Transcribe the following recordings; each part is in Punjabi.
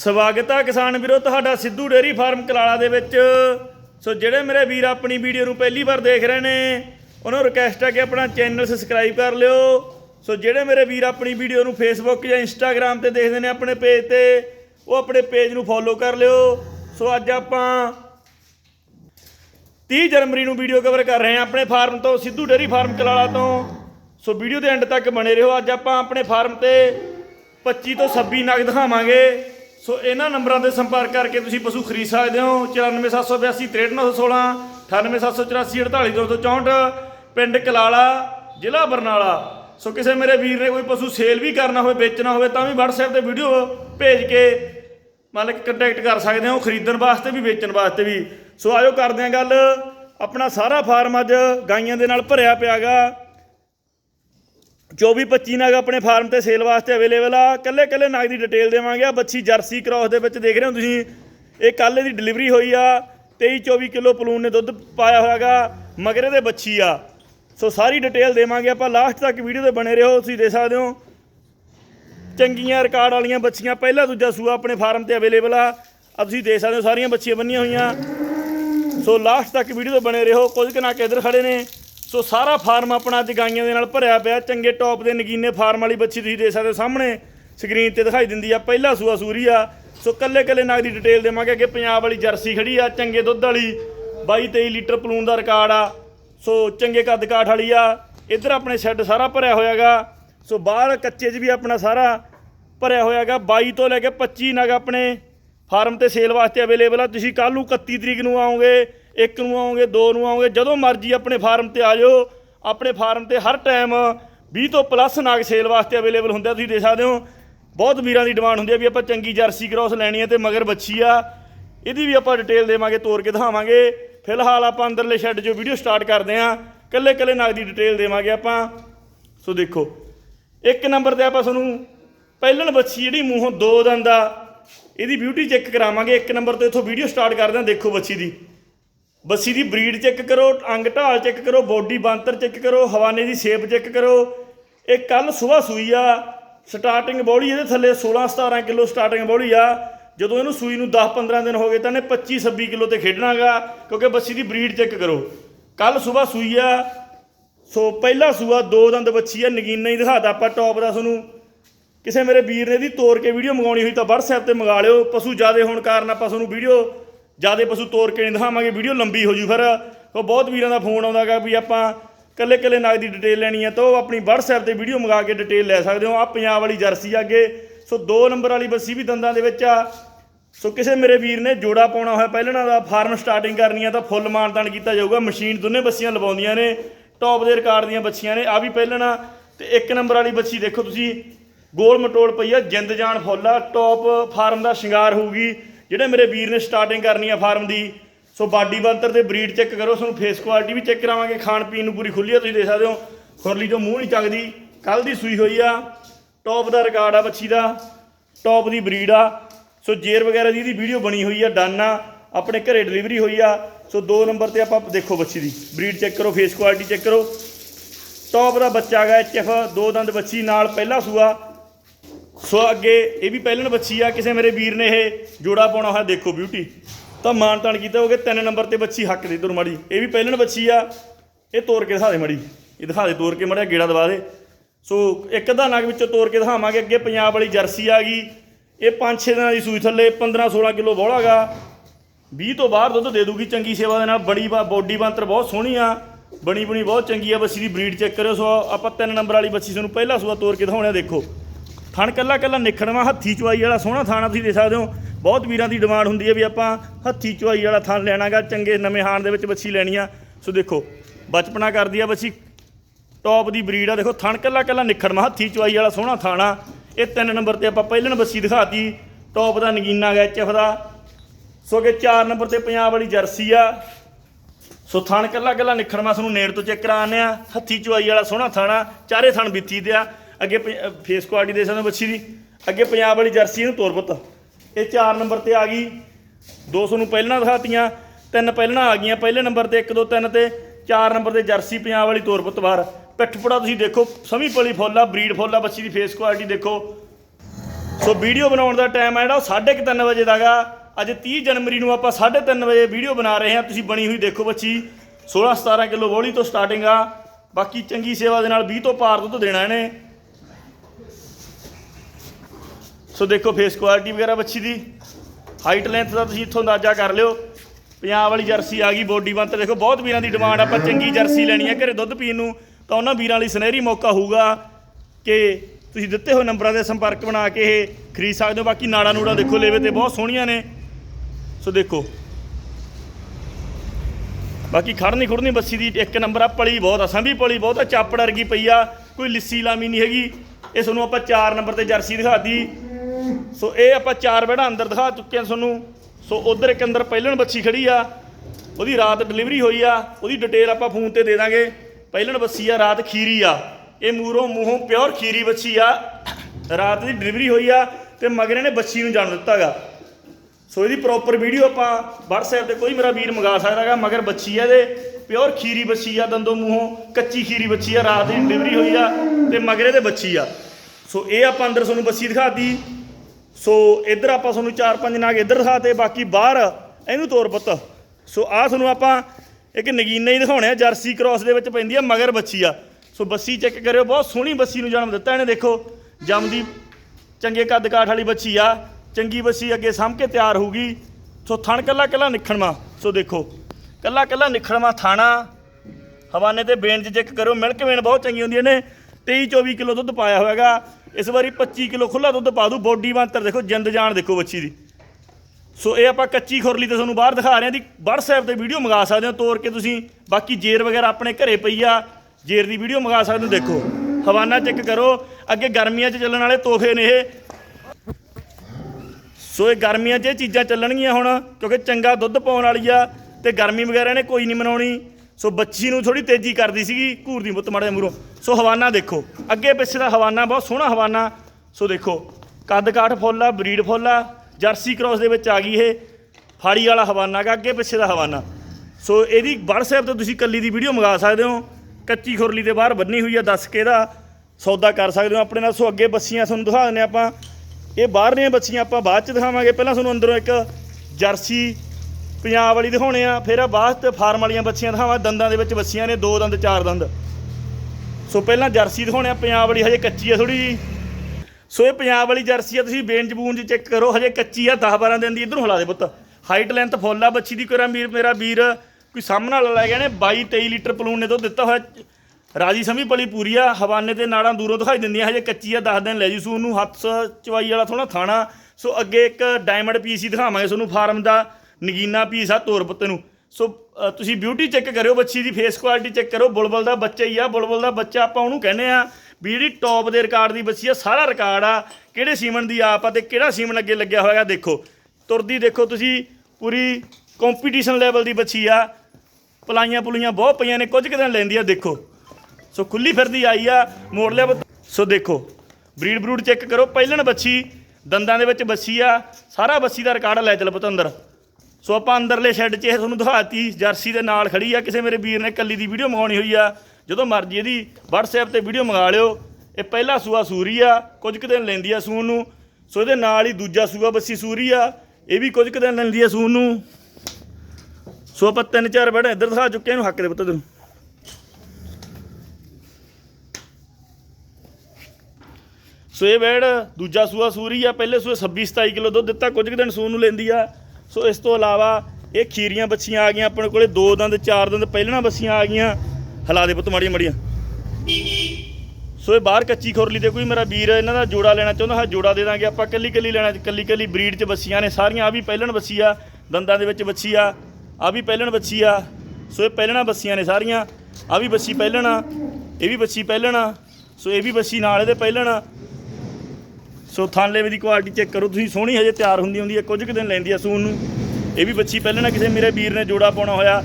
ਸਵਾਗਤ ਆ ਕਿਸਾਨ ਵੀਰੋ, ਤੁਹਾਡਾ ਸਿੱਧੂ ਡੇਰੀ ਫਾਰਮ ਕਲਾਲਾ ਦੇ ਵਿੱਚ। ਸੋ ਜਿਹੜੇ ਮੇਰੇ ਵੀਰ ਆਪਣੀ ਵੀਡੀਓ ਨੂੰ ਪਹਿਲੀ ਵਾਰ ਦੇਖ ਰਹੇ ਨੇ, ਉਹਨਾਂ ਨੂੰ ਰਿਕਵੈਸਟ ਹੈ ਕਿ ਆਪਣਾ ਚੈਨਲ ਸਬਸਕ੍ਰਾਈਬ ਕਰ ਲਿਓ। ਸੋ ਜਿਹੜੇ ਮੇਰੇ ਵੀਰ ਆਪਣੀ ਵੀਡੀਓ ਨੂੰ ਫੇਸਬੁੱਕ ਜਾਂ ਇੰਸਟਾਗ੍ਰam ਤੇ ਦੇਖਦੇ ਨੇ ਆਪਣੇ ਪੇਜ ਤੇ, ਉਹ ਆਪਣੇ ਪੇਜ ਨੂੰ ਫੋਲੋ ਕਰ ਲਿਓ। ਸੋ ਅੱਜ ਆਪਾਂ 30 ਜਨਵਰੀ ਨੂੰ ਵੀਡੀਓ ਕਵਰ ਕਰ ਰਹੇ ਹਾਂ ਆਪਣੇ ਫਾਰਮ ਤੋਂ, ਸਿੱਧੂ ਡੇਰੀ ਫਾਰਮ ਕਲਾਲਾ ਤੋਂ। ਸੋ ਵੀਡੀਓ ਦੇ ਐਂਡ ਤੱਕ ਬਣੇ ਰਹੋ। ਅੱਜ ਆਪਾਂ ਆਪਣੇ ਫਾਰਮ ਤੇ 25 ਤੋਂ 26 ਨਗ ਦਿਖਾਵਾਂਗੇ। ਸੋ ਇਹਨਾਂ ਨੰਬਰਾਂ ਤੇ ਸੰਪਰਕ ਕਰਕੇ ਤੁਸੀਂ ਪਸ਼ੂ ਖਰੀਦ ਸਕਦੇ ਹੋ। 94782 63916 98784 48264 ਪਿੰਡ ਕਲਾਲਾ, ਜ਼ਿਲ੍ਹਾ ਬਰਨਾਲਾ। ਸੋ ਕਿਸੇ ਮੇਰੇ ਵੀਰ ਨੇ ਕੋਈ ਪਸ਼ੂ ਸੇਲ ਵੀ ਕਰਨਾ ਹੋਵੇ, ਵੇਚਣਾ ਹੋਵੇ, ਤਾਂ ਵੀ WhatsApp ਤੇ ਵੀਡੀਓ ਭੇਜ ਕੇ ਮੰਨ ਕੰਟੈਕਟ ਕਰ ਸਕਦੇ ਹੋ, ਖਰੀਦਣ ਵਾਸਤੇ ਵੀ, ਵੇਚਣ ਵਾਸਤੇ ਵੀ। ਸੋ ਆਜੋ ਕਰਦੇ ਹਾਂ ਗੱਲ। ਆਪਣਾ ਸਾਰਾ ਫਾਰਮ ਅੱਜ ਗਾਈਆਂ ਦੇ ਨਾਲ ਭਰਿਆ ਪਿਆਗਾ 24 25 ਨਗ ਆਪਣੇ ਫਾਰਮ ਤੇ ਸੇਲ ਵਾਸਤੇ ਅਵੇਲੇਬਲ ਆ। ਕੱਲੇ ਕੱਲੇ ਨਗ ਦੀ ਡਿਟੇਲ ਦੇਵਾਂਗੇ। ਆ ਬੱਚੀ ਜਰਸੀ ਕ੍ਰਾਸ ਦੇ ਵਿੱਚ ਦੇਖ ਰਹੇ ਹੋ ਤੁਸੀਂ। ਇਹ ਕੱਲ ਦੀ ਡਿਲੀਵਰੀ ਹੋਈ ਆ। 23 24 ਕਿਲੋ ਪਲੂਨ ਨੇ ਦੁੱਧ ਪਾਇਆ ਹੋਇਆਗਾ। ਮਗਰੇ ਦੇ ਬੱਚੀ ਆ। ਸੋ ਸਾਰੀ ਡਿਟੇਲ ਦੇਵਾਂਗੇ। ਆਪਾਂ ਲਾਸਟ ਤੱਕ ਵੀਡੀਓ ਤੇ ਬਣੇ ਰਹੋ, ਤੁਸੀਂ ਦੇ ਸਕਦੇ ਹੋ। ਚੰਗੀਆਂ ਰਿਕਾਰਡ ਵਾਲੀਆਂ ਬੱਚੀਆਂ, ਪਹਿਲਾ ਦੂਜਾ ਸੂਆ ਆਪਣੇ ਫਾਰਮ ਤੇ ਅਵੇਲੇਬਲ ਆ। ਆ ਤੁਸੀਂ ਦੇਖ ਸਕਦੇ ਹੋ, ਸਾਰੀਆਂ ਬੱਚੀਆਂ ਬੰਨੀਆਂ ਹੋਈਆਂ। ਸੋ ਲਾਸਟ ਤੱਕ ਵੀਡੀਓ ਤੇ ਬਣੇ ਰਹੋ। ਕੁਝ ਕੁ ਨਾ ਕੇ ਇੱਧਰ ਖੜੇ ਨੇ। ਸੋ ਸਾਰਾ ਫਾਰਮ ਆਪਣਾ ਅੱਜ ਗਾਈਆਂ ਦੇ ਨਾਲ ਭਰਿਆ ਪਿਆ। ਚੰਗੇ ਟੌਪ ਦੇ ਨਗੀਨੇ ਫਾਰਮ ਵਾਲੀ ਬੱਚੀ ਤੁਸੀਂ ਦੇਖ ਸਕਦੇ ਹੋ ਸਾਹਮਣੇ। ਸਕਰੀਨ ਤੇ ਦਿਖਾਈ ਦਿੰਦੀ ਆ, ਪਹਿਲਾ ਸੂਆ ਸੂਰੀ ਆ। ਸੋ ਕੱਲੇ ਕੱਲੇ ਨਗ ਦੀ ਡਿਟੇਲ ਦੇਵਾਂਗੇ ਅੱਗੇ। ਪੰਜਾਬ ਵਾਲੀ ਜਰਸੀ ਖੜੀ ਆ, ਚੰਗੇ ਦੁੱਧ ਵਾਲੀ। 22 23 ਲੀਟਰ ਪਲੂਨ ਦਾ ਰਿਕਾਰਡ ਆ। ਸੋ ਚੰਗੇ ਕੱਦ ਕਾਠ ਵਾਲੀ ਆ। ਇੱਧਰ ਆਪਣੇ ਸ਼ੈੱਡ ਸਾਰਾ ਭਰਿਆ ਹੋਇਆਗਾ। ਸੋ ਬਾਹਰ ਕੱਚੇ 'ਚ ਵੀ ਆਪਣਾ ਸਾਰਾ ਭਰਿਆ ਹੋਇਆਗਾ। 22 ਤੋਂ ਲੈ ਕੇ 25 ਨਗ ਆਪਣੇ ਫਾਰਮ ਤੇ ਸੇਲ ਵਾਸਤੇ ਅਵੇਲੇਬਲ ਆ। ਤੁਸੀਂ ਕੱਲ ਨੂੰ 31 ਤਰੀਕ ਨੂੰ ਆਓਗੇ। ਇੱਕ ਨੂੰ ਆਉਂਗੇ ਦੋ ਨੂੰ ਆਉਂਗੇ ਜਦੋਂ ਮਰਜ਼ੀ ਆਪਣੇ ਫਾਰਮ ਤੇ ਆ ਜਾਓ। ਆਪਣੇ ਫਾਰਮ ਤੇ ਹਰ ਟਾਈਮ 20 ਤੋਂ ਪਲੱਸ ਨਾਗ ਸੇਲ ਵਾਸਤੇ ਅਵੇਲੇਬਲ ਹੁੰਦਾ ਤੁਸੀਂ ਦੇਖ ਸਕਦੇ ਹੋ। ਬਹੁਤ ਵੀਰਾਂ ਦੀ ਡਿਮਾਂਡ ਹੁੰਦੀ ਹੈ ਵੀ ਆਪਾਂ ਚੰਗੀ ਜਰਸੀ ਕ੍ਰਾਸ ਲੈਣੀ ਹੈ ਤੇ ਮਗਰ ਬੱਚੀ ਆ। ਇਹਦੀ ਵੀ ਆਪਾਂ ਡਿਟੇਲ ਦੇਵਾਂਗੇ ਤੋੜ ਕੇ ਦਿਖਾਵਾਂਗੇ। ਫਿਲਹਾਲ ਆਪਾਂ ਅੰਦਰਲੇ ਸ਼ੈੱਡ 'ਚੋਂ ਵੀਡੀਓ ਸਟਾਰਟ ਕਰਦੇ ਆਂ। ਕੱਲੇ ਕੱਲੇ ਨਾਗ ਦੀ ਡਿਟੇਲ ਦੇਵਾਂਗੇ ਆਪਾਂ। ਸੋ ਦੇਖੋ, ਇੱਕ ਨੰਬਰ ਤੇ ਆਪਾਂ ਤੁਹਾਨੂੰ ਪਹਿਲਣ ਬੱਚੀ ਜਿਹੜੀ ਮੂੰਹੋਂ ਦੋ ਦੰਦ ਆ, ਇਹਦੀ ਬਿਊਟੀ ਚੈੱਕ ਕਰਾਵਾਂਗੇ। ਇੱਕ ਨੰਬਰ ਤੋਂ ਇੱਥੋਂ ਵੀਡੀਓ ਸਟਾਰਟ ਕਰਦੇ ਹਾਂ ਦੇਖੋ ਬੱਚੀ ਦੀ। ਬੱਸੀ ਦੀ ਬਰੀਡ ਚੈੱਕ ਕਰੋ, ਅੰਗ ਢਾਲ ਚੈੱਕ ਕਰੋ, ਬੋਡੀ ਬਾਂਤਰ ਚੈੱਕ ਕਰੋ, ਹਵਾਨੇ ਦੀ ਸ਼ੇਪ ਚੈੱਕ ਕਰੋ। ਇਹ ਕੱਲ ਸਵੇਰ ਸੂਈ ਆ ਸਟਾਰਟਿੰਗ ਬੋਡੀ ਇਹਦੇ ਥੱਲੇ 16 17 ਕਿਲੋ ਸਟਾਰਟਿੰਗ ਬੋਡੀ ਆ। ਜਦੋਂ ਇਹਨੂੰ ਸੂਈ ਨੂੰ 10 15 ਦਿਨ ਹੋ ਗਏ ਤਾਂ ਇਹਨੇ 25 26 ਕਿਲੋ ਤੇ ਖੇਡਣਾਗਾ, ਕਿਉਂਕਿ ਬੱਸੀ ਦੀ ਬਰੀਡ ਚੈੱਕ ਕਰੋ। ਕੱਲ ਸਵੇਰ ਸੂਈ ਆ, ਸੋ ਪਹਿਲਾ ਸੂਆ ਦੋ ਦੰਦ ਬੱਚੀ ਆ, ਨਗੀਨਾ ਹੀ ਦਿਖਾਤਾ ਆਪਾਂ ਟੌਪ ਦਾ ਤੁਹਾਨੂੰ। ਕਿਸੇ ਮੇਰੇ ਵੀਰ ਨੇ ਦੀ ਤੋੜ ਕੇ ਵੀਡੀਓ ਮੰਗਾਉਣੀ ਹੋਈ ਤਾਂ WhatsApp ਤੇ ਮੰਗਾ ਲਿਓ, ਪਸ਼ੂ ਜ਼ਿਆਦੇ ਹੋਣ ਕਾਰਨ ਆਪਾਂ ਤੁਹਾਨੂੰ ਵੀਡੀਓ ਜ਼ਿਆਦੇ ਪਸ਼ੂ ਤੋਰ ਕੇ ਨਹੀਂ ਦਿਖਾਵਾਂਗੇ, ਵੀਡੀਓ ਲੰਬੀ ਹੋ ਜੂ ਫਿਰ। ਉਹ ਬਹੁਤ ਵੀਰਾਂ ਦਾ ਫੋਨ ਆਉਂਦਾਗਾ ਵੀ ਆਪਾਂ ਕੱਲੇ ਕੱਲੇ ਨਗ ਦੀ ਡਿਟੇਲ ਲੈਣੀ ਹੈ ਤਾਂ ਉਹ ਆਪਣੀ WhatsApp ਤੇ ਵੀਡੀਓ ਮੰਗਾ ਕੇ ਡਿਟੇਲ ਲੈ ਸਕਦੇ ਹੋ। ਆ ਪੰਜਾਬ ਵਾਲੀ ਜਰਸੀ ਆ ਅੱਗੇ। ਸੋ ਦੋ ਨੰਬਰ ਵਾਲੀ ਬੱਸੀ ਵੀ ਦੰਦਾਂ ਦੇ ਵਿੱਚ ਆ। ਸੋ ਕਿਸੇ ਮੇਰੇ ਵੀਰ ਨੇ ਜੋੜਾ ਪਾਉਣਾ ਹੋਇਆ ਪਹਿਲਣਾ ਦਾ ਫਾਰਮ ਸਟਾਰਟਿੰਗ ਕਰਨੀ ਆ ਤਾਂ ਫੁੱਲ ਮਾਨਤਾਨ ਕੀਤਾ ਜਾਊਗਾ। ਮਸ਼ੀਨ ਦੋਨੇ ਬੱਸੀਆਂ ਲਵਾਉਂਦੀਆਂ ਨੇ ਟੌਪ ਦੇ ਰਿਕਾਰਡ ਦੀਆਂ ਬੱਚੀਆਂ ਨੇ। ਆ ਵੀ ਪਹਿਲਣਾ ਤੇ ਇੱਕ ਨੰਬਰ ਵਾਲੀ ਬੱਚੀ ਦੇਖੋ ਤੁਸੀਂ, ਗੋਲ ਮਟੋਲ ਪਈ ਆ, ਜਿੰਦ ਜਾਨ ਫੁੱਲ ਆ ਟੌਪ ਫਾਰਮ ਦਾ ਸ਼ਿੰਗਾਰ ਹੋਊਗੀ। ਜਿਹੜੇ ਮੇਰੇ ਵੀਰ ਨੇ ਸਟਾਰਟਿੰਗ ਕਰਨੀ ਆ ਫਾਰਮ ਦੀ, ਸੋ ਬਾਡੀ ਬੰਤਰ ਤੇ ਬਰੀਡ ਚੈੱਕ ਕਰੋ ਤੁਹਾਨੂੰ ਫੇਸ ਕੁਆਲਿਟੀ ਵੀ ਚੈੱਕ ਕਰਾਵਾਂਗੇ, ਖਾਣ ਪੀਣ ਨੂੰ ਪੂਰੀ ਖੁੱਲੀ ਆ, ਤੁਸੀਂ ਦੇਖ ਸਕਦੇ ਹੋ। ਖੁਰਲੀ ਤੋਂ ਮੂੰਹ ਨਹੀਂ ਚੱਕਦੀ ਕੱਲ ਦੀ ਸੂਈ ਹੋਈ ਆ ਟੌਪ ਦਾ ਰਿਕਾਰਡ ਆ ਬੱਚੀ ਦਾ ਟੌਪ ਦੀ ਬਰੀਡ ਆ। ਸੋ ਜੇਰ ਵਗੈਰਾ ਦੀ ਇਹਦੀ ਵੀਡੀਓ ਬਣੀ ਹੋਈ ਆ ਡਨ ਆ, ਆਪਣੇ ਘਰੇ ਡਿਲੀਵਰੀ ਹੋਈ ਆ। ਸੋ ਦੋ ਨੰਬਰ ਤੇ ਆਪਾਂ ਦੇਖੋ ਬੱਚੀ ਦੀ ਬਰੀਡ ਚੈੱਕ ਕਰੋ ਫੇਸ ਕੁਆਲਿਟੀ ਚੈੱਕ ਕਰੋ। ਟੌਪ ਦਾ ਬੱਚਾ ਗਾ ਐਚਐਫ ਦੋ ਦੰਦ ਬੱਚੀ ਨਾਲ ਪਹਿਲਾ ਸੂਆ। ਸੋ ਅੱਗੇ ਇਹ ਵੀ ਪਹਿਲਣ ਬੱਚੀ ਆ, ਕਿਸੇ ਮੇਰੇ ਵੀਰ ਨੇ ਇਹ ਜੋੜਾ ਪਾਉਣਾ ਹੋਇਆ, ਦੇਖੋ ਬਿਊਟੀ ਤਾਂ ਮਾਨ ਤਾਨ ਕੀਤਾ ਹੋਗੇ ਤਿੰਨ ਨੰਬਰ ਤੇ ਬੱਚੀ ਹੱਕ ਦੇ ਦੁਰ ਮੜੀ। ਇਹ ਵੀ ਪਹਿਲਣ ਬੱਚੀ ਆ, ਇਹ ਤੋੜ ਕੇ ਦਿਖਾ ਦੇ ਮੜੀ। ਇਹ ਦਿਖਾ ਦੇ ਤੋੜ ਕੇ ਮੜਿਆ ਗੇੜਾ ਦਵਾ ਦੇ। ਸੋ ਇੱਕ ਅੱਧਾ ਨਗ ਵਿੱਚੋਂ ਤੋੜ ਕੇ ਦਿਖਾਵਾਂਗੇ, ਅੱਗੇ ਪੰਜਾਬ ਵਾਲੀ ਜਰਸੀ ਆ ਗਈ। ਇਹ 5-6 ਦਿਨਾਂ ਦੀ ਸੂਈ ਥੱਲੇ 15-16 ਕਿਲੋ ਬੋਲਾਗਾ 20 ਤੋਂ ਬਾਹਰ ਦੁੱਧ ਦੇ ਦੂਗੀ, ਚੰਗੀ ਸੇਵਾ ਦੇ ਨਾਲ। ਬੜੀ ਬੋਡੀ ਬੰਤਰ ਬਹੁਤ ਸੋਹਣੀ ਆ। ਬਣੀ ਬਣੀ ਬਹੁਤ ਚੰਗੀ ਆ ਬੱਸੀ ਦੀ ਬਰੀਡ ਚੈੱਕ ਕਰਿਓ ਸੋ, ਆਪਾਂ ਤਿੰਨ ਨੰਬਰ ਵਾਲੀ ਬੱਸੀ ਤੁਹਾਨੂੰ ਪਹਿਲਾ ਸੂਆ ਤੋੜ ਕੇ ਦਿਖਾਉਣਾ ਦੇਖੋ। ਥਣ ਕੱਲਾ ਕੱਲਾ ਨਿਖੜਵਾ, ਹੱਥੀ ਚੁਆਈ ਵਾਲਾ ਸੋਹਣਾ ਥਾਣਾ ਤੁਸੀਂ ਦੇਖ ਸਕਦੇ ਹੋ। ਬਹੁਤ ਵੀਰਾਂ ਦੀ ਡਿਮਾਂਡ ਹੁੰਦੀ ਹੈ ਵੀ ਆਪਾਂ ਹੱਥੀ ਚੁਆਈ ਵਾਲਾ ਥਣ ਲੈਣਾਗਾ, ਚੰਗੇ ਨਵੇਂ ਹਾਣ ਦੇ ਵਿੱਚ ਬੱਚੀ ਲੈਣੀ ਆ। ਸੋ ਦੇਖੋ, ਬਚਪਨਾ ਕਰਦੀ ਆ ਬੱਚੀ ਟੌਪ ਦੀ ਬਰੀਡ ਆ। ਦੇਖੋ, ਥਣ ਕੱਲਾ ਕੱਲਾ ਨਿਖੜਵਾ, ਹੱਥੀ ਚੁਆਈ ਵਾਲਾ ਸੋਹਣਾ ਥਾਣਾ। ਇਹ ਤਿੰਨ ਨੰਬਰ ਤੇ ਆਪਾਂ ਪਹਿਲਣ ਬੱਸੀ ਦਿਖਾਤੀ ਟੌਪ ਦਾ ਨਗੀਨਾ ਗਾ ਐਚਐਫ ਦਾ। ਸੋ ਕਿ 4 ਨੰਬਰ ਤੇ ਪੰਜਾਬ ਵਾਲੀ ਜਰਸੀ ਆ। ਸੋ ਥਣ ਕੱਲਾ ਕੱਲਾ ਨਿਖੜਵਾ ਤੁਹਾਨੂੰ ਨੇੜ ਤੋਂ ਚੈੱਕ ਕਰਾਉਂਦੇ ਆ। ਹੱਥੀ ਚੁਆਈ ਵਾਲਾ ਸੋਹਣਾ ਥਾਣਾ, ਚਾਰੇ ਥਣ ਬਿੱਤੀ ਤੇ ਆ। ਅੱਗੇ ਫੇਸ ਕੁਆਲਿਟੀ ਦੇ ਸਕਦੇ ਹੋ ਬੱਚੀ ਦੀ। ਅੱਗੇ ਪੰਜਾਬ ਵਾਲੀ ਜਰਸੀ ਇਹਨੂੰ ਤੋਰ ਪੁੱਤ। ਇਹ 4 ਨੰਬਰ ਤੇ ਆ ਗਈ। 200 ਨੂੰ ਪਹਿਲਾਂ ਦਿਖਾਤੀਆਂ, ਤਿੰਨ ਪਹਿਲਾਂ ਆ ਗਈਆਂ। ਪਹਿਲੇ ਨੰਬਰ ਤੇ 1 2 3 ਤੇ 4 ਨੰਬਰ ਤੇ ਜਰਸੀ ਪੰਜਾਬ ਵਾਲੀ ਤੋਰ ਪੁੱਤ ਬਾਹਰ। ਪਿੱਠ ਪੜਾ ਤੁਸੀਂ ਦੇਖੋ, ਸਮੀ ਪਲੀ ਫੁੱਲ ਆ, ਬਰੀਡ ਫੁੱਲ ਆ, ਬੱਚੀ ਦੀ ਫੇਸ ਕੁਆਲਿਟੀ ਦੇਖੋ। ਸੋ ਵੀਡੀਓ ਬਣਾਉਣ ਦਾ ਟਾਈਮ ਹੈ ਜਿਹੜਾ, ਉਹ 3:30 ਵਜੇ ਦਾਗਾ ਅੱਜ 30 ਜਨਵਰੀ ਨੂੰ ਆਪਾਂ 3:30 ਵਜੇ ਵੀਡੀਓ ਬਣਾ ਰਹੇ ਹਾਂ। ਤੁਸੀਂ ਬਣੀ ਹੋਈ ਦੇਖੋ ਬੱਚੀ। 16 17 ਕਿਲੋ ਬੋਲੀ ਤੋਂ ਸਟਾਰਟਿੰਗ ਆ। ਬਾਕੀ ਚੰਗੀ ਸੇਵਾ ਦੇ ਨਾਲ 20 ਤੋਂ ਪਾਰ ਦੁੱਧ ਦੇਣਾ ਇਹਨੇ। ਸੋ ਦੇਖੋ ਫੇਸ ਕੁਆਲਿਟੀ ਵਗੈਰਾ ਬੱਚੀ ਦੀ। ਹਾਈਟ ਲੈਂਥ ਦਾ ਤੁਸੀਂ ਇੱਥੋਂ ਅੰਦਾਜ਼ਾ ਕਰ ਲਿਓ। ਪੰਜਾਬ ਵਾਲੀ ਜਰਸੀ ਆ ਗਈ ਬੋਡੀ ਬੰਤ ਦੇਖੋ, ਬਹੁਤ ਵੀਰਾਂ ਦੀ ਡਿਮਾਂਡ ਆਪਾਂ ਚੰਗੀ ਜਰਸੀ ਲੈਣੀ ਹੈ ਘਰੇ ਦੁੱਧ ਪੀਣ ਨੂੰ ਤਾਂ ਉਹਨਾਂ ਵੀਰਾਂ ਲਈ ਸੁਨਹਿਰੀ ਮੌਕਾ ਹੋਊਗਾ ਕਿ ਤੁਸੀਂ ਦਿੱਤੇ ਹੋਏ ਨੰਬਰਾਂ ਦੇ ਸੰਪਰਕ ਬਣਾ ਕੇ ਇਹ ਖਰੀਦ ਸਕਦੇ ਹੋ। ਬਾਕੀ ਨਾੜਾ ਨੂੜਾ ਦੇਖੋ, ਲੇਵੇ ਤੇ ਬਹੁਤ ਸੋਹਣੀਆਂ ਨੇ। ਸੋ ਦੇਖੋ। ਬਾਕੀ ਖੜਨੀ ਖੁੜਨੀ ਬੱਸੀ ਦੀ ਇੱਕ ਨੰਬਰ ਆ, ਪਲੀ ਬਹੁਤ ਆ, ਸੰਭੀ ਪਲੀ ਬਹੁਤ ਆ, ਚਾਪੜ ਵਰਗੀ ਪਈ ਆ। ਕੋਈ ਲਿੱਸੀ ਲਾਮੀ ਨਹੀਂ ਹੈਗੀ। ਇਹ ਤੁਹਾਨੂੰ ਆਪਾਂ 4 ਨੰਬਰ ਤੇ ਜਰਸੀ ਦਿਖਾਤੀ ਸੋ ਇਹ ਆਪਾਂ ਚਾਰ ਬੈੜਾ ਅੰਦਰ ਦਿਖਾ ਚੁੱਕੇ ਹਾਂ ਤੁਹਾਨੂੰ। ਸੋ ਉਧਰ ਇੱਕ ਅੰਦਰ ਪਹਿਲਣ ਬੱਚੀ ਖੜੀ ਆ। ਉਹਦੀ ਰਾਤ ਡਿਲੀਵਰੀ ਹੋਈ ਆ। ਉਹਦੀ ਡਿਟੇਲ ਆਪਾਂ ਫੋਨ ਤੇ ਦੇ ਦਾਂਗੇ। ਪਹਿਲਣ ਬੱਸੀ ਆ, ਰਾਤ ਖੀਰੀ ਆ। ਇਹ ਮੂਰੋਂ ਮੂੰਹੋਂ ਪਿਓਰ ਖੀਰੀ ਬੱਚੀ ਆ। ਰਾਤ ਦੀ ਡਿਲੀਵਰੀ ਹੋਈ ਆ ਤੇ ਮਗਰੇ ਨੇ ਬੱਚੀ ਨੂੰ ਜਨਮ ਦਿੱਤਾਗਾ ਸੋ ਇਹਦੀ ਪ੍ਰੋਪਰ ਵੀਡੀਓ ਆਪਾਂ WhatsApp ਤੇ ਕੋਈ ਮੇਰਾ ਵੀਰ ਮੰਗਾ ਸਕਦਾਗਾ ਮਗਰ ਬੱਚੀ ਆ ਇਹਦੇ। ਪਿਓਰ ਖੀਰੀ ਬੱਚੀ ਆ, ਦੰਦੋਂ ਮੂੰਹੋਂ ਕੱਚੀ ਖੀਰੀ ਬੱਚੀ ਆ, ਰਾਤ ਦੀ ਡਿਲੀਵਰੀ ਹੋਈ ਆ ਤੇ ਮਗਰੇ ਇਹਦੇ ਬੱਚੀ ਆ। ਸੋ ਇਹ ਆਪਾਂ ਅੰਦਰ ਤੁਹਾਨੂੰ ਬੱਚੀ ਦਿਖਾਤੀ ਸੋ ਇੱਧਰ ਆਪਾਂ ਤੁਹਾਨੂੰ ਚਾਰ ਪੰਜ ਨਾਗ ਇੱਧਰ ਦਿਖਾਤੇ ਬਾਕੀ ਬਾਹਰ ਇਹਨੂੰ ਤੋਰ ਪੁੱਤ। ਸੋ ਆਹ ਤੁਹਾਨੂੰ ਆਪਾਂ ਇੱਕ ਨਗੀਨਾ ਹੀ ਦਿਖਾਉਣੇ ਆ, ਜਰਸੀ ਕ੍ਰਾਸ ਦੇ ਵਿੱਚ ਪੈਂਦੀ ਆ, ਮਗਰ ਬੱਚੀ ਆ। ਸੋ ਬੱਸੀ ਚੈੱਕ ਕਰਿਓ, ਬਹੁਤ ਸੋਹਣੀ ਬੱਸੀ ਨੂੰ ਜਨਮ ਦਿੱਤਾ ਇਹਨੇ, ਦੇਖੋ। ਜੰਮਦੀ ਚੰਗੇ ਕੱਦ ਕਾਠ ਵਾਲੀ ਬੱਚੀ ਆ, ਚੰਗੀ ਬੱਸੀ ਅੱਗੇ ਸਾਂਭ ਕੇ ਤਿਆਰ ਹੋਊਗੀ। ਸੋ ਥਣ ਕੱਲਾ ਕੱਲਾ ਨਿਖਣਵਾ, ਸੋ ਦੇਖੋ। ਕੱਲਾ ਕੱਲਾ ਨਿਖਣਵਾ ਥਾਣਾ, ਹਵਾਨੇ ਤੇ ਬੇਨ 'ਚ ਚੈੱਕ ਕਰੋ ਮਿਲਕ ਵੇਨ ਬਹੁਤ ਚੰਗੀ ਹੁੰਦੀਆਂ ਨੇ 23 24 ਕਿਲੋ ਦੁੱਧ ਪਾਇਆ ਹੋਇਆਗਾ। ਇਸ ਵਾਰੀ 25 ਕਿਲੋ ਖੁੱਲਾ ਦੁੱਧ ਪਾ ਦੂ ਬੋਡੀ ਬਾਂਤਰ ਦੇਖੋ, ਜਿੰਦ ਜਾਨ ਦੇਖੋ ਬੱਚੀ ਦੀ। ਸੋ ਇਹ ਆਪਾਂ ਕੱਚੀ ਖੁਰਲੀ ਤੇ ਤੁਹਾਨੂੰ ਬਾਹਰ ਦਿਖਾ ਰਹੇ ਹਾਂ ਦੀ WhatsApp ਤੇ ਵੀਡੀਓ ਮੰਗਾ ਸਕਦੇ ਹੋ, ਤੋਰ ਕੇ ਤੁਸੀਂ। ਬਾਕੀ ਜੇਰ ਵਗੈਰਾ ਆਪਣੇ ਘਰੇ ਪਈ ਆ, ਜੇਰ ਦੀ ਵੀਡੀਓ ਮੰਗਾ ਸਕਦੇ ਹੋ, ਦੇਖੋ। ਹਵਾਨਾ ਚੈੱਕ ਕਰੋ, ਅੱਗੇ ਗਰਮੀਆਂ 'ਚ ਚੱਲਣ ਵਾਲੇ ਤੋਹਫੇ ਨੇ ਇਹ। ਸੋ ਇਹ ਗਰਮੀਆਂ 'ਚ ਇਹ ਚੀਜ਼ਾਂ ਚੱਲਣਗੀਆਂ ਹੁਣ, ਕਿਉਂਕਿ ਚੰਗਾ ਦੁੱਧ ਪਾਉਣ ਵਾਲੀ ਆ ਤੇ ਗਰਮੀ ਵਗੈਰਾ ਨੇ ਕੋਈ ਨਹੀਂ ਮਨਾਉਣੀ। ਸੋ ਬੱਚੀ ਨੂੰ ਥੋੜੀ ਤੇਜ਼ੀ ਕਰਦੀ ਸੀਗੀ ਘੂਰ ਦੀ ਮੁੱਤ ਮਾੜੇ ਮੂਰੋਂ ਸੋ ਹਵਾਨਾ ਦੇਖੋ, ਅੱਗੇ ਪਿੱਛੇ ਦਾ ਹਵਾਨਾ, ਬਹੁਤ ਸੋਹਣਾ ਹਵਾਨਾ। ਸੋ ਦੇਖੋ ਕੱਦ ਕਾਠ ਫੁੱਲ ਆ, ਬਰੀਡ ਫੁੱਲ ਆ, ਜਰਸੀ ਕ੍ਰਾਸ ਦੇ ਵਿੱਚ ਆ ਗਈ ਇਹ, ਫਾੜੀ ਵਾਲਾ ਹਵਾਨਾ ਗਾ ਅੱਗੇ ਪਿੱਛੇ ਦਾ ਹਵਾਨਾ। ਸੋ ਇਹਦੀ WhatsApp ਤੇ ਤੁਸੀਂ ਕੱਲੀ ਦੀ ਵੀਡੀਓ ਮੰਗਾ ਸਕਦੇ ਹੋ, ਕੱਚੀ ਖੁਰਲੀ ਦੇ ਬਾਹਰ ਬੰਨੀ ਹੋਈ ਆ, ਦੱਸ ਕੇ ਇਹਦਾ ਸੌਦਾ ਕਰ ਸਕਦੇ ਹੋ ਆਪਣੇ ਨਾਲ। ਸੋ ਅੱਗੇ ਬੱਸੀਆਂ ਤੁਹਾਨੂੰ ਦਿਖਾ ਦਿੰਦੇ ਆਪਾਂ। ਇਹ ਬਾਹਰਲੀਆਂ ਬੱਚੀਆਂ ਆਪਾਂ ਬਾਅਦ ਚ ਦਿਖਾਵਾਂਗੇ। ਪਹਿਲਾਂ ਤੁਹਾਨੂੰ ਅੰਦਰੋਂ ਇੱਕ ਜਰਸੀ ਪੰਜਾਬ ਵਾਲੀ ਦਿਖਾਉਣੇ ਆ, ਫਿਰ ਆ ਬਾਅਦ ਤੇ ਫਾਰਮ ਵਾਲੀਆਂ ਬੱਚੀਆਂ ਦਿਖਾਵਾਂ, ਦੰਦਾਂ ਦੇ ਵਿੱਚ ਬੱਚੀਆਂ ਨੇ, ਦੋ ਦੰਦ, ਚਾਰ ਦੰਦ। ਸੋ ਪਹਿਲਾਂ ਜਰਸੀ ਦਿਖਾਉਣੇ ਆ, ਪੰਜਾਬ ਵਾਲੀ ਹਜੇ ਕੱਚੀ ਆ ਥੋੜੀ ਜੀ ਸੋ ਇਹ ਪੰਜਾਬ ਵਾਲੀ ਜਰਸੀ ਆ, ਤੁਸੀਂ ਬੇਨ ਜਬੂਨ ਚ ਚੈੱਕ ਕਰੋ, ਹਜੇ ਕੱਚੀ ਆ 10 12 ਦਿਨ ਦੀ, ਇਧਰੋਂ ਹਲਾ ਦੇ ਪੁੱਤ। ਹਾਈਟ ਲੈਂਥ ਫੁੱਲ ਆ ਬੱਚੀ ਦੀ, ਕੋਰਾ ਵੀਰ, ਮੇਰਾ ਵੀਰ, ਕੋਈ ਸਾਹਮਣੇ ਵਾਲਾ ਲੈ ਗਿਆ ਨੇ 22 23 ਲੀਟਰ ਪਲੂਨ ਨੇ ਦੁੱਧ ਦਿੱਤਾ ਹੋਇਆ। ਰਾਜੀ ਸਮੀ ਪਲੀ ਪੂਰੀ ਆ, ਹਵਾਨੇ ਤੇ ਨਾੜਾਂ ਦੂਰੋਂ ਦਿਖਾਈ ਦਿੰਦੀਆਂ, ਹਜੇ ਕੱਚੀ ਆ 10 ਦਿਨ ਲੈ ਜੀ ਸੂ ਨੂੰ ਹੱਥ ਚਵਾਈ ਵਾਲਾ ਥੋੜਾ ਥਾਣਾ। ਸੋ ਅੱਗੇ ਇੱਕ ਡਾਇਮੰਡ ਪੀਸ ਹੀ ਦਿਖਾਵਾਂਗੇ ਤੁਹਾਨੂੰ ਫਾਰਮ ਦਾ। ਨਗੀਨਾ ਪੀਸ ਆ ਤੋਰ ਪੁੱਤ ਨੂੰ। ਸੋ ਤੁਸੀਂ ਬਿਊਟੀ ਚੈੱਕ ਕਰਿਓ, ਬੱਚੀ ਦੀ ਫੇਸ ਕੁਆਲਿਟੀ ਚੈੱਕ ਕਰੋ ਬੁਲਬੁਲ ਦਾ ਬੱਚਾ ਹੀ ਆ, ਬੁਲਬੁਲ ਦਾ ਬੱਚਾ ਆਪਾਂ ਉਹਨੂੰ ਕਹਿੰਦੇ ਆ ਵੀ ਜਿਹੜੀ ਟੌਪ ਦੇ ਰਿਕਾਰਡ ਦੀ ਬੱਚੀ ਆ, ਸਾਰਾ ਰਿਕਾਰਡ ਆ, ਕਿਹੜੇ ਸੀਮਨ ਦੀ ਆਪ ਆ ਤੇ ਕਿਹੜਾ ਸੀਮਨ ਅੱਗੇ ਲੱਗਿਆ ਹੋਇਆ ਦੇਖੋ। ਤੁਰਦੀ ਦੇਖੋ ਤੁਸੀਂ, ਪੂਰੀ ਕੰਪੀਟੀਸ਼ਨ ਲੈਵਲ ਦੀ ਬੱਚੀ ਆ। ਪਲਾਈਆਂ ਪੁਲੀਆਂ ਬਹੁਤ ਪਈਆਂ ਨੇ, ਕੁਝ ਕੁ ਦਿਨ ਲੈਂਦੀ ਆ, ਦੇਖੋ। ਸੋ ਖੁੱਲੀ ਫਿਰਦੀ ਆਈ ਆ, ਮੋੜ ਲਿਆ ਪੁੱਤ। ਸੋ ਦੇਖੋ ਬਰੀਡ ਬਰੂਡ ਚੈੱਕ ਕਰੋ। ਪਹਿਲਣ ਬੱਚੀ, ਦੰਦਾਂ ਦੇ ਵਿੱਚ ਬੱਸੀ ਆ, ਸਾਰਾ ਬੱਸੀ ਦਾ ਰਿਕਾਰਡ ਲੈ ਚੱਲ ਪੁੱਤ ਅੰਦਰ। ਸੋ ਆਪਾਂ ਅੰਦਰਲੇ ਸ਼ੈੱਡ 'ਚ ਇਹ ਤੁਹਾਨੂੰ ਦਿਖਾਤੀ, ਜਰਸੀ ਦੇ ਨਾਲ ਖੜੀ ਆ, ਕਿਸੇ ਮੇਰੇ ਵੀਰ ਨੇ ਕੱਲੀ ਦੀ ਵੀਡੀਓ ਮੰਗਾਉਣੀ ਹੋਈ ਆ। ਜਦੋਂ ਮਰਜ਼ੀ ਇਹਦੀ WhatsApp ਤੇ ਵੀਡੀਓ ਮੰਗਾ ਲਿਓ। ਇਹ ਪਹਿਲਾ ਸੂਆ ਸੂਰੀ ਆ, ਕੁਝ ਕੁ ਦਿਨ ਲੈਂਦੀ ਆ ਸੂਣ ਨੂੰ। ਸੋ ਇਹਦੇ ਨਾਲ ਹੀ ਦੂਜਾ ਸੂਆ ਬੱਸੀ ਸੂਰੀ ਆ, ਇਹ ਵੀ ਕੁਝ ਕੁ ਦਿਨ ਲੈਂਦੀ ਆ ਸੂਣ ਨੂੰ। ਸੋ ਆਪਾਂ ਤਿੰਨ ਚਾਰ ਬੜੇ ਇੱਧਰ ਦਿਖਾ ਚੁੱਕੇ ਇਹਨੂੰ ਹੱਕ ਦੇ ਪੁੱਤ ਤੈਨੂੰ। ਸੋ ਇਹ ਬੈੜ ਦੂਜਾ ਸੂਆ ਸੂਰੀ ਆ, ਪਹਿਲੇ ਸੂਏ 26 27 ਕਿਲੋ ਦੁੱਧ ਦਿੱਤਾ, ਕੁਝ ਕੁ ਦਿਨ ਸੂਣ ਨੂੰ ਲੈਂਦੀ ਆ। ਸੋ ਇਸ ਤੋਂ ਇਲਾਵਾ ਇਹ ਖੀਰੀਆਂ ਬੱਚੀਆਂ ਆ ਗਈਆਂ ਆਪਣੇ ਕੋਲੇ, ਦੋ ਦੰਦ, ਚਾਰ ਦੰਦ, ਪਹਿਲਣਾ ਬੱਚੀਆਂ ਆ ਗਈਆਂ। ਹਲਾ ਦੇ ਪੁੱਤ ਮਾੜੀਆਂ ਮਾੜੀਆਂ। ਸੋ ਇਹ ਬਾਹਰ ਕੱਚੀ ਖੋਰਲੀ ਤੇ ਕੋਈ ਮੇਰਾ ਵੀਰ ਇਹਨਾਂ ਦਾ ਜੋੜਾ ਲੈਣਾ ਚਾਹੁੰਦਾ, ਹਾਂ ਜੋੜਾ ਦੇ ਦਾਂਗੇ ਆਪਾਂ, ਕੱਲੀ ਕੱਲੀ ਲੈਣਾ, ਕੱਲੀ ਕੱਲੀ ਬਰੀਡ ਚ ਬੱਚੀਆਂ ਨੇ ਸਾਰੀਆਂ ਆ ਵੀ ਪਹਿਲਣ ਬੱਚੀ ਆ, ਦੰਦਾਂ ਦੇ ਵਿੱਚ ਬੱਚੀ ਆ ਆ ਵੀ ਪਹਿਲਣ ਬੱਚੀ ਆ। ਸੋ ਇਹ ਪਹਿਲਣਾ ਬੱਚੀਆਂ ਨੇ ਸਾਰੀਆਂ ਆ ਵੀ ਬੱਚੀ ਪਹਿਲਣ ਆ ਇਹ ਵੀ ਬੱਚੀ ਪਹਿਲਣ ਆ ਸੋ ਇਹ ਵੀ ਬੱਚੀ ਨਾਲ ਇਹਦੇ ਪਹਿਲਣ। ਆ ਸੋ ਥਾਨਲੇਵੇ ਦੀ ਕੁਆਲਿਟੀ ਚੈੱਕ ਕਰੋ, ਤੁਸੀਂ ਸੋਹਣੀ ਹਜੇ ਤਿਆਰ ਹੁੰਦੀ ਹੁੰਦੀ ਹੈ, ਕੁਝ ਕੁ ਦਿਨ ਲੈਂਦੀ ਆ ਸੂਣ ਨੂੰ। ਇਹ ਵੀ ਬੱਚੀ ਪਹਿਲਾਂ ਨਾ ਕਿਸੇ ਮੇਰੇ ਵੀਰ ਨੇ ਜੋੜਾ ਪਾਉਣਾ ਹੋਇਆ,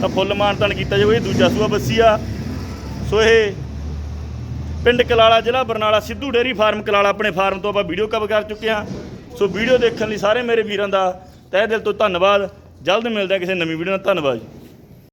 ਤਾਂ ਫੁੱਲ ਮਾਨਤਾਨ ਕੀਤਾ ਜਾਵੇ, ਇਹ ਦੂਜਾ ਸੂਆ ਬੱਸੀ ਆ। ਸੋ ਇਹ ਪਿੰਡ ਕਲਾਲਾ, ਜ਼ਿਲ੍ਹਾ ਬਰਨਾਲਾ, ਸਿੱਧੂ ਡੇਰੀ ਫਾਰਮ ਕਲਾਲਾ, ਆਪਣੇ ਫਾਰਮ ਤੋਂ ਆਪਾਂ ਵੀਡੀਓ ਕਵਰ ਕਰ ਚੁੱਕੇ ਹਾਂ। ਸੋ ਵੀਡੀਓ ਦੇਖਣ ਲਈ ਸਾਰੇ ਮੇਰੇ ਵੀਰਾਂ ਦਾ ਤਹਿ ਦਿਲ ਤੋਂ ਧੰਨਵਾਦ। ਜਲਦ ਮਿਲਦੇ ਹਾਂ ਕਿਸੇ ਨਵੀਂ ਵੀਡੀਓ ਨਾਲ। ਧੰਨਵਾਦ ਜੀ।